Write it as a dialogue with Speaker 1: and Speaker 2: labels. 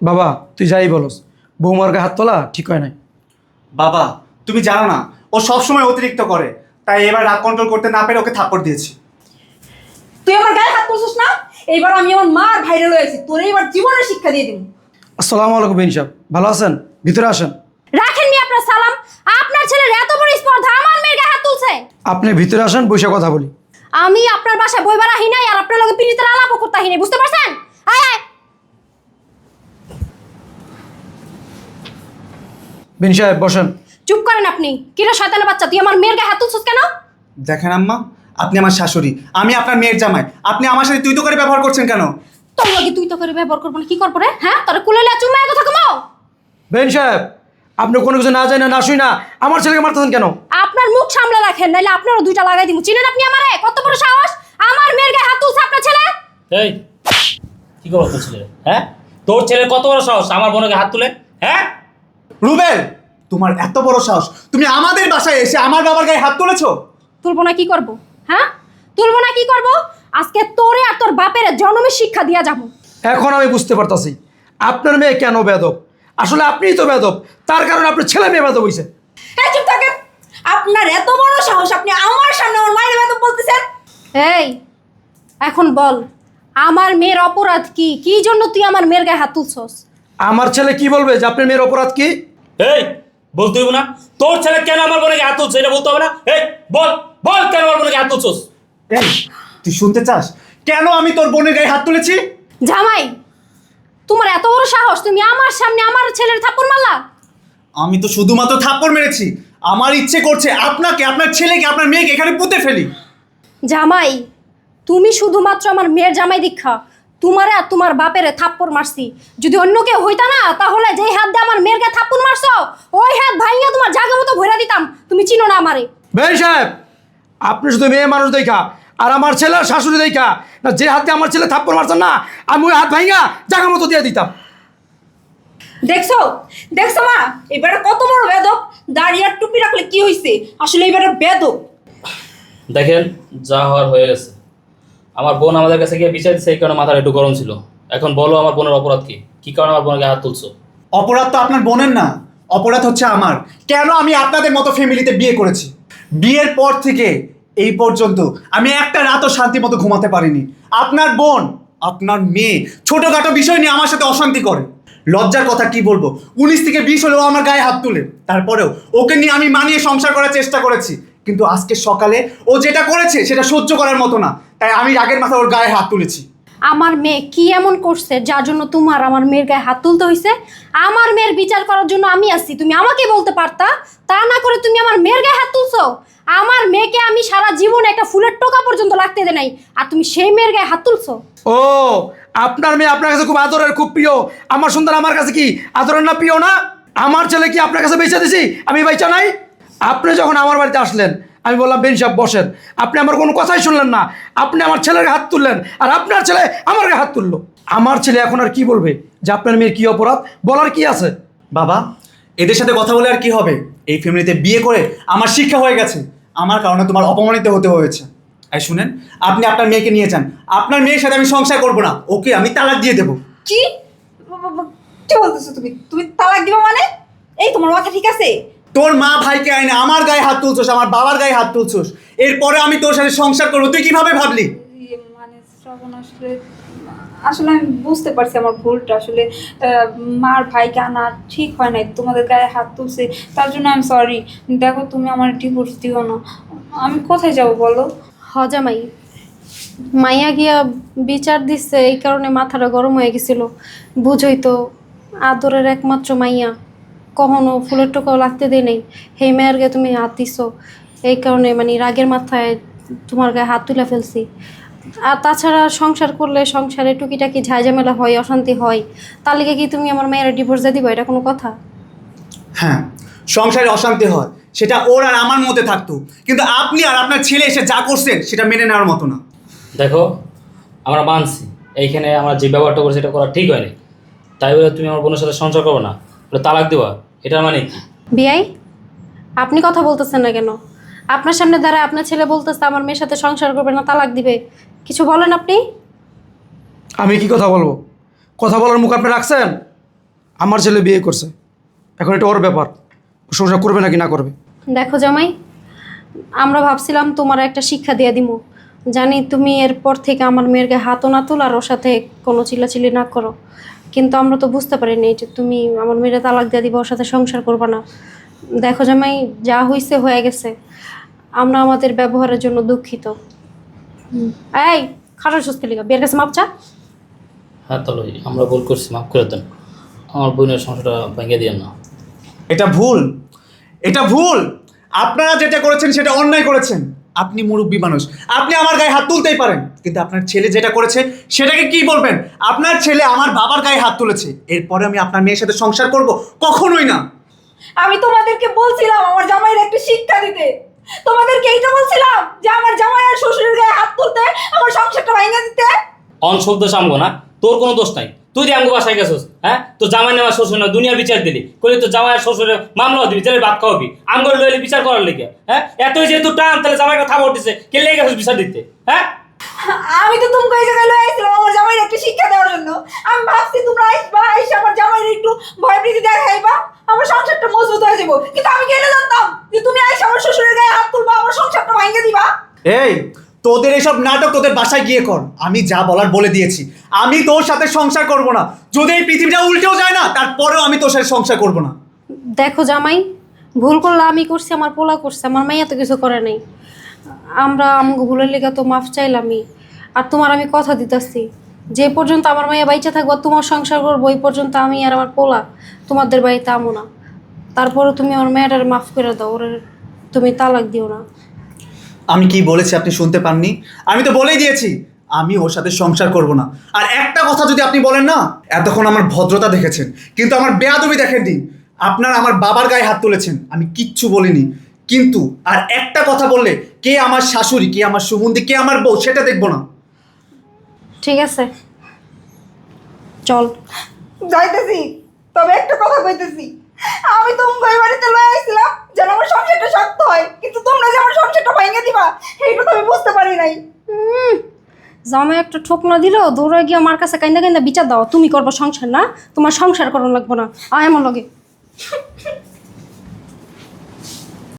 Speaker 1: বাবা তুই যাই বলস। বৌমার গায়ে হাত তোলা ঠিক হয় নাই।
Speaker 2: বাবা তুমি জানো না ও সবসময় অতিরিক্ত করে। তাই এবার রাগ কন্ট্রোল করতে না পেরে ওকে থাপ্পড় দিয়েছি।
Speaker 3: তুই আমার গায়ে হাত তুলছিস না? এইবার আমি আমার মার ভাইরাল হয়েছি তোর এইবার জীবনের শিক্ষা দিয়ে দিব।
Speaker 1: আসসালামু আলাইকুম বেন সাহেব ভালো আছেন? ভিতরে আসেন।
Speaker 4: রাখেন নি আপনার সালাম? আপনার ছেলের এত বড় স্পর্ধা আমার মেয়ের গায়ে হাত তুলছে।
Speaker 1: আপনি ভিতরে আসেন বসে কথা বলি।
Speaker 4: আমি আপনার বাসায় বইবার আহি নাই আর আপনার লগে পিড়িতের আলাপও করতে আহি নাই বুঝতে পারছেন? আয় আয়।
Speaker 1: বেন সাহেব বসেন।
Speaker 4: চুপ করেন আপনি। কিরা শয়তানের বাচ্চা? তুই আমার মেয়ের গায়ে হাত তুলছিস কেন?
Speaker 2: দেখেন আম্মা আপনি আমার শাশুড়ি আমি আপনার মেয়ের জামাই। আপনি আমার সাথে তুই তো করে ব্যবহার করছেন কেন?
Speaker 4: তোর লগে তুই তো করে ব্যবহার করব না কি করব রে? হ্যাঁ? তোর কুলেলে চুম্মায় কথা কমাও
Speaker 1: বেন সাহেব আপনি কোনো কিছু না জানি না না শুই না আমার ছেলেকে মারতেছেন কেন?
Speaker 4: আপনার মুখ সামলে রাখেন নাইলে আপনারও দুইটা লাগাই দিব চিনেন আপনি আমারে? কত বড় সাহস? আমার মেয়ের গায়ে হাত তুলছে আপনার ছেলে?
Speaker 5: এই কি করব তোর ছেলে? হ্যাঁ? তোর ছেলের কত বড় সাহস? আমার বোনকে হাত তুলে? হ্যাঁ?
Speaker 2: রুবেল তোমার এত বড় সাহস। তুমি আমাদের বাসায় এসে আমার বাবার গায়ে হাত তুলেছো?
Speaker 4: তুলবো না কি করব? হ্যাঁ? তুলবো না কি করব? আজকে তোরে আর তোর বাপের জন্মের শিক্ষা দিয়া যাব।
Speaker 1: এখন আমি বুঝতে পারতাছি। আপনার মেয়ে কেন বেদব আসলে আপনিই তো বেদব তার কারণে আপনার ছেলে মেয়ে বেদব হয়েছে
Speaker 3: হ্যাঁ চুপ থাকেন। আপনার এত বড় সাহস আপনি আমার সামনে আমার মায়ের বেতন বলতেছেন?
Speaker 4: এই এখন বল আমার মেয়ের অপরাধ কি? কি জন্য তুই আমার মেয়ের গায়ে হাত তুলছস?
Speaker 1: আমার ছেলে কি বলবে? যে আপনার মেয়ের অপরাধ কি?
Speaker 5: এই বলতে হইব না। তোর ছেলে কেন আমার বোনকে হাত তুলছে এটা বলতে হবে না? এই বল বল কেন আমার বোনকে হাত তুলছস?
Speaker 2: এই তুই শুনতে চাস? কেন আমি তোর বোনের গায়ে হাত তুলেছি?
Speaker 4: জামাই তোমার এত বড় সাহস তুমি আমার সামনে আমার ছেলের থাপ্পড় মারলা?
Speaker 2: আমি তো শুধুমাত্র থাপ্পড় মেরেছি। আমার ইচ্ছে করছে আপনাকে আপনার ছেলেকে আপনার মেয়েকে এখানে পুঁতে ফেলি।
Speaker 4: জামাই তুমি শুধুমাত্র আমার মেয়ের জামাই দীক্ষা। তোমারে আর তোমার বাপেরে থাপ্পড় মারছি। যদি অন্য কেউ হইতা না তাহলে যেই হাত দিয়ে আমার মেয়ের গায়ে থাপ্পড় মারছো ওই হাত ভাইয়া তোমার জায়গা মতো ভরে দিতাম। তুমি চিনো না আমারে।
Speaker 1: বেন সাহেব আপনি শুধু মেয়ে মানুষ দেখা আর আমার ছেলে আর শাশুড়ি দেখা না যে হাতে আমার ছেলে থাপ্পড় মারছেন না আমি ওই হাত ভাঙা জায়গা মতো দিয়ে দিতাম।
Speaker 3: দেখছ? দেখছ মা? এবারে কত বড় বেদক দাড়ি আর টুপি রাখলে কি হয়েছে আসলে এবারে বেদক
Speaker 5: দেখেন যা হওয়ার হয়ে গেছে। আমার বোন আমাদের কাছে গিয়ে বিচার এই কারণে মাথার একটু গরম ছিল। এখন বলো আমার বোনের অপরাধ কি? কি কারণে আমার বোনকে হাত তুলছো?
Speaker 2: অপরাধ তো আপনার বোনের না, অপরাধ হচ্ছে আমার। কেন আমি আপনাদের মতো ফ্যামিলিতে বিয়ে করেছি? বিয়ের পর থেকে এই পর্যন্ত আমি একটা রাতও শান্তি মতো ঘুমাতে পারিনি। আপনার বোন, আপনার মেয়ে ছোটোখাটো বিষয় নিয়ে আমার সাথে অশান্তি করে। লজ্জার কথা কি বলব? উনিশ থেকে বিশ হলেও আমার গায়ে হাত তুলে। তারপরেও ওকে নিয়ে আমি মানিয়ে সংসার করার চেষ্টা করেছি। কিন্তু আজকে সকালে ও যেটা করেছে, সেটা সহ্য করার মতো না। তাই আমি রাগের মাথায় ওর গায়ে হাত তুলেছি।
Speaker 4: আমার মেয়ে কি এমন করছে যার জন্য তোমার আমার মেয়ের গায়ে হাত তুলতে হয়েছে আমার মেয়ের বিচার করার জন্য আমি আসছি তুমি আমাকে বলতে পারতা? তা না করে তুমি আমার মেয়ের গায়ে হাত তুলছো? আমার মেয়েকে আমি সারা জীবন একটা ফুলের টোকা পর্যন্ত লাগতে দে নাই আর তুমি সেই মেয়ের গায়ে হাত তুলছো?
Speaker 1: ও আপনার মেয়ে আপনার কাছে খুব আদরের খুব প্রিয়। আমার সুন্দর আমার কাছে কি আদরের না প্রিয় না? আমার ছেলে কি আপনার কাছে বেঁচে দিছি? আমি বেঁচে নাই? আপনি যখন আমার বাড়িতে আসলেন আমি বললাম বেন সাহেব বসেন। আপনি আমার কোনো কথাই শুনলেন না। আপনি আমার ছেলের হাত তুললেন আর আপনার ছেলে আমার হাত তুললো। আমার ছেলে এখন আর কি বলবে? যে আপনার মেয়ের কি অপরাধ? বলার কি আছে?
Speaker 2: বাবা এদের সাথে কথা বলে আর কি হবে? এই ফ্যামিলিতে বিয়ে করে আমার শিক্ষা হয়ে গেছে। আমার কারণে তোমার অপমানিত হতে হয়েছে। এই শুনেন আপনি আপনার মেয়েকে নিয়ে যান। আপনার মেয়ের সাথে আমি সংসার করব না। ওকে আমি তালাক দিয়ে দেবো।
Speaker 3: কি? কি বলতেছো তুমি? তুমি তালাক দিবা মানে? এই তোমার মাথা ঠিক আছে?
Speaker 2: তোর মা ভাইকে আইনে আমার গায়ে হাত তুলছোস আমার বাবার গায়ে হাত তুলছোস এরপরে আমি তোর সাথে সংসার করব। তুই কীভাবে ভাবলি?
Speaker 6: ইয়ে মানে শ্রাবণ আসলে আসলে আমি বুঝতে পারছি আমার ভুলটা। আসলে মার ভাইকে আনা ঠিক হয় নাই তোমাদের গায়ে হাত তুলছে তার জন্য আমি সরি দেখো তুমি আমার ডিভোর্স দিও না। আমি কোথায় যাব বলো?
Speaker 4: হজামাই মাইয়া গিয়া বিচার দিচ্ছে এই কারণে মাথাটা গরম হয়ে গেছিল। বুঝই তো আদরের একমাত্র মাইয়া। কখনো ফুলের টোকাও লাগতে দেয় নেই। সেই মেয়ের গায়ে তুমি হাত দিছো। এই কারণে মানে রাগের মাথায় তোমার গায়ে হাত তুলে ফেলছি। আর তাছাড়া সংসার করলে সংসারে টুকিটাকি ঝাইঝামেলা হয় অশান্তি হয় তার লিগে কি তুমি আমার মেয়ের ডিভোর্স দিয়ে দিবা? এটা কোনো কথা?
Speaker 2: হ্যাঁ সংসারে অশান্তি হয় সেটা ওর আর আমার মধ্যে থাকতো। কিন্তু আপনি আর আপনার ছেলে এসে যা করছেন সেটা মেনে নেওয়ার মতো না।
Speaker 5: দেখো আমরা মানছি এইখানে আমরা যে ব্যবহারটা করছি এটা করা ঠিক হয়নি। তাই বলে তুমি আমার বোনের সাথে সংসার করবে না। বলে তালাক দেওয়া এটার মানে কি?
Speaker 4: বিয়াই আপনি কথা বলতেছেন না কেন? আপনার সামনে দাঁড়ায় আপনার ছেলে বলতেছে আমার মেয়ের সাথে সংসার করবে না তালাক দিবে। কিছু বলেন আপনি?
Speaker 1: আমি কি কথা বলব? কথা বলার মুখ আপনি রাখছেন? আমার ছেলে বিয়ে করছে। এখন এটা ওর ব্যাপার। সংসার করবে নাকি না করবে?
Speaker 4: দেখো জামাই আমরা ভাবছিলাম তোমার একটা শিক্ষা দিয়ে দিমু। জানি তুমি এরপর থেকে আমার মেয়ের গায়ে হাতও না তোল আর ওর সাথে কোনো চিল্লাচিল্লি না করো। কিন্তু আমরা তো বুঝতে পারিনি যে তুমি আমার মেয়ের তালাক দিয়ে দিবা ওর সাথে সংসার করবে না। দেখো জামাই যা হয়েছে হয়ে গেছে। আমরা আমাদের ব্যবহারের জন্য দুঃখিত। এই খারাপ সুস্থ লিগা বিয়ের কাছে মাপচা
Speaker 5: হ্যাঁ তাহলে আমরা ভুল করছি মাফ করে দেন। আমার বোনের সংসারটা ভেঙে দিয়েন না।
Speaker 2: এটা ভুল। এটা ভুল। আপনারা যেটা করেছেন সেটা অন্যায় করেছেন। আপনি মুরব্বী মানুষ। আপনি আমার গায়ে হাত তুলতেই পারেন। কিন্তু আপনার ছেলে যেটা করেছে সেটাকে কি বলবেন? আপনার ছেলে আমার বাবার গায়ে হাত তুলেছে। এরপরে আমি আপনার মেয়ের সাথে সংসার করব? কখনোই না।
Speaker 3: আমি তোমাদেরকে বলছিলাম আমার জামাইয়ের একটু শিক্ষা দিতে। তোমাদেরকে এইটা বলছিলাম যে আমার জামাই আর শ্বশুরের গায়ে হাত তুলতে আমার সংসারটা ভাঙা দিতে।
Speaker 5: অন শব্দ সামগো না। তোর কোনো দোষ নাই। তুই যে আমগো বাসায় গেছিস হ্যাঁ? তোর জামাই নেওয়া শ্বশুর না দুনিয়ার বিচার দিলি। কইলে তোর জামাই আর শ্বশুরের মামলা দিবি জেলে ভাত খাওয়াবি। আমগো লইলে বিচার করার লেগে হ্যাঁ? এতই যেহেতু টান তাহলে জামাইকে থাবা উঠেছে কে লেগে গেছিস বিচার দিতে হ্যাঁ?
Speaker 3: আমি তো তুমি এই জায়গায় লয়ে আইছিলাম আমার জামাইয়ের একটু শিক্ষা দেওয়ার জন্য। আমি ভাবছি তোমরা আসবা এসে আমার জামাইয়ের একটু ভয় প্রীতি দেখাইবা আমার সংসারটা মজবুত হয়ে যাব। কিন্তু আমি কেন জানতাম যে তুমি আইসা আমার শ্বশুরের গায়ে হাত তুলবা আমার সংসারটা ভাঙে দিবা?
Speaker 2: এই তোদের এসব নাটক তোদের বাসায় গিয়ে কর। আমি যা বলার বলে দিয়েছি। আমি তোর সাথে সংসার করব না। যদি এই পৃথিবীটা উল্টেও যায় না, তারপরেও আমি তোর সাথে সংসার করব না।
Speaker 4: দেখো জামাই, ভুল করলে আমি করছি, আমার পোলা করছে, আমার মাই এত কিছু করে নাই। আমরা আমাকে ভুলের লেগে তো মাফ চাইলামই। আর তোমার আমি কথা দিতেছি, যে পর্যন্ত আমার মাইয়া বাইচা থাকব তোমার সংসার করব, ওই পর্যন্ত আমি আর আমার পোলা তোমাদের বাড়িতে আমো না। তারপরে তুমি আমার মেয়েটার মাফ করে দাও, ওর তুমি তালাক দিও না।
Speaker 2: আমি কি বলেছি আপনি শুনতে পাননি? আমি তো বলেই দিয়েছি আমি ওর সাথে সংসার করব না। আর একটা কথা যদি আপনি বলেন না এতক্ষণ আমার ভদ্রতা দেখেছেন কিন্তু আমার বেয়াদবি দেখেননি আপনার আমার বাবার গায়ে হাত তুলেছেন আমি কিচ্ছু বলিনি। কিন্তু আর একটা কথা বললে কে আমার শাশুড়ি কে আমার সুমন্দি কে আমার বউ সেটা দেখব না।
Speaker 4: ঠিক আছে। চল।
Speaker 3: যাইতেছি তবে একটা কথা কইতেছি। আমি এই বাড়িতে লয়ে আইছিলাম যেন আমার সংসারটা শক্ত হয় কিন্তু তোমরা যে আমার সংসারটা ভাঙে এইটা তো আমি বুঝতে পারি নাই।
Speaker 4: জামাই একটা ঠোক না দিলেও দৌড়ে গিয়ে আমার কাছে কাইন্দা কাইন্দা বিচার দাও। তুমি করব সংসার, না? তোমার সংসার করো লাগবো না। আয় আমার লগে।